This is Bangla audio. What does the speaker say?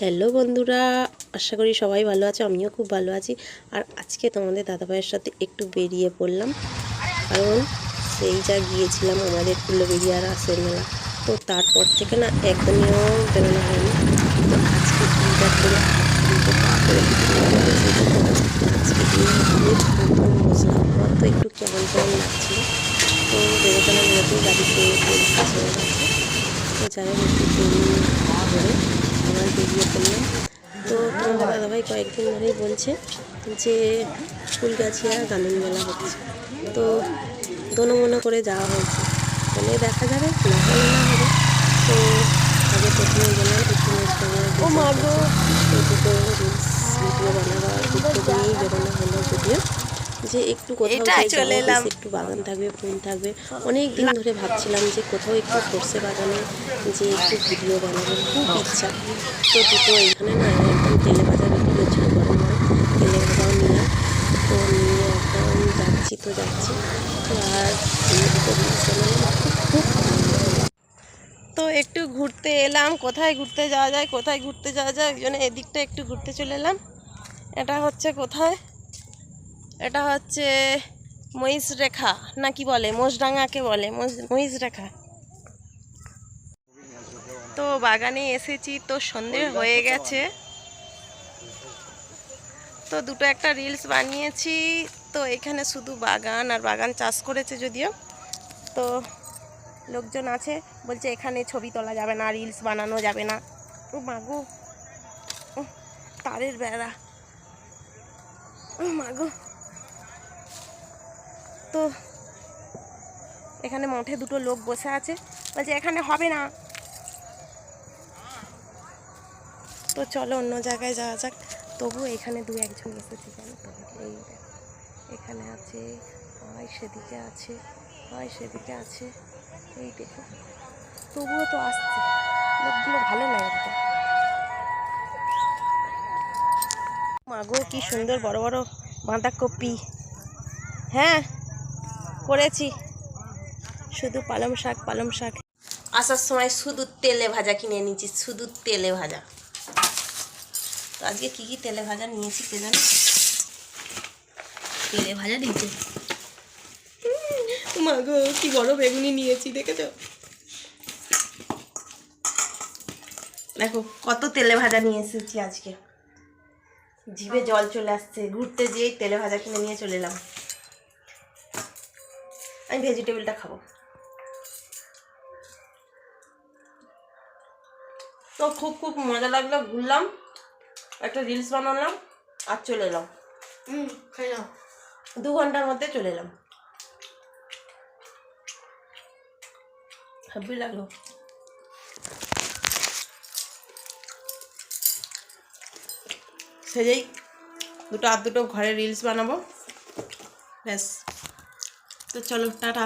হ্যালো বন্ধুরা, আশা করি সবাই ভালো আছে, আমিও খুব ভালো আছি। আর আজকে তোমাদের দাদাভাইয়ের সাথে একটু বেরিয়ে পড়লাম। কারণ সেই যা গিয়েছিলাম আমাদের ফুলবেরিয়া রাসের মেলা, তো তারপর থেকে না একদমইও বেরোনো হয়নি তো আজকে আজকে আমার তো একটু কেমন কেমন লাগছিল তো বেরোতাম গাড়িতে পরীক্ষা তো যাই হোক, একটু আবার বেরিয়ে পড়লাম তো তোমাদের দাদাভাই কয়েকদিন ধরেই বলছে যে ফুলগাছিয়া গানের মেলা হচ্ছে। তো দোনো মনে করে যাওয়া হয়েছে। হলে দেখা যাবে না হলে না হবে। তো আগে প্রথমে গেলাম একটু দুটো রিলস ভিডিও বানাবার উদ্যোগ নিয়েই বেরোনো হলো যদিও। যে একটু কোথাও চলে এলাম। একটু বাগান থাকবে ফুল থাকবে। অনেক দিন ধরে ভাবছিলাম যে কোথাও একটু সর্ষে বাগানে যে একটু ভিডিও বানাবো খুব ইচ্ছা। তো দুটো এখানে না একদম তেলে ভাজা বিক্রি হচ্ছিল গরম গরম তেলে ভাজাও নিলাম। তো নিয়ে একদম যাচ্ছি তো যাচ্ছি। তো আর খুব তো একটু ঘুরতে এলাম কোথায় ঘুরতে যাওয়া যায় কোথায় ঘুরতে যাওয়া যায় ওই জন্য এদিকটা একটু ঘুরতে চলে এলাম। এটা হচ্ছে কোথায়? এটা হচ্ছে মহিষ রেখা না কি বলে, মোষডাঙ্গাকে বলে মহিষ রেখা তো বাগানে এসেছি, তো সন্ধে হয়ে গেছে। তো দুটো একটা রিলস বানিয়েছি, তো এখানে শুধু বাগান আর বাগান চাষ করেছে যদিও। তো লোকজন আছে, বলছে এখানে ছবি তোলা যাবে না, রিলস বানানো যাবে না। ও মাগো তারের বেড়া। ও মাগো তো এখানে মঠে দুটো লোক বসে আছে। বলছে, এখানে হবে না। তো চলো অন্য জায়গায় যাওয়া যাক। তবু এখানে দু একজন এসেছে তো? এই এখানে আছে হয় সেদিকে আছে হয় সেদিকে আছে, এই দেখো। তবুও তো আসছে। লোকগুলো ভালো লাগছে মাগো, কি সুন্দর বড় বড় বাঁধাকপি। হ্যাঁ? করেছি। শুধু পালং শাক পালং শাক। আসার সময় শুধু তেলে ভাজা কিনে নিয়েছি শুধু তেলে ভাজা। তো আজকে কী কী তেলে ভাজা নিয়েছি কে জানো? তেলে ভাজা নিয়েছি মাগো কি বড় বেগুনি নিয়েছি, দেখেছ? দেখো, কত তেলে ভাজা নিয়ে এসেছি আজকে। জিভে জল চলে আসছে, ঘুরতে যেয়েই তেলে ভাজা কিনে নিয়ে চলে এলাম। আমি ভেজিটেবলটা খাব। তো খুব খুব মজা লাগল ঘুরলাম একটা রিলস বানালাম আর চলে এলাম। দু ঘণ্টার মধ্যে চলে এলাম। হাব্বি লাগল। সেজেই দুটো আর দুটো ঘরে রিলস বানাবো। ব্যাস। তো চলো টাটা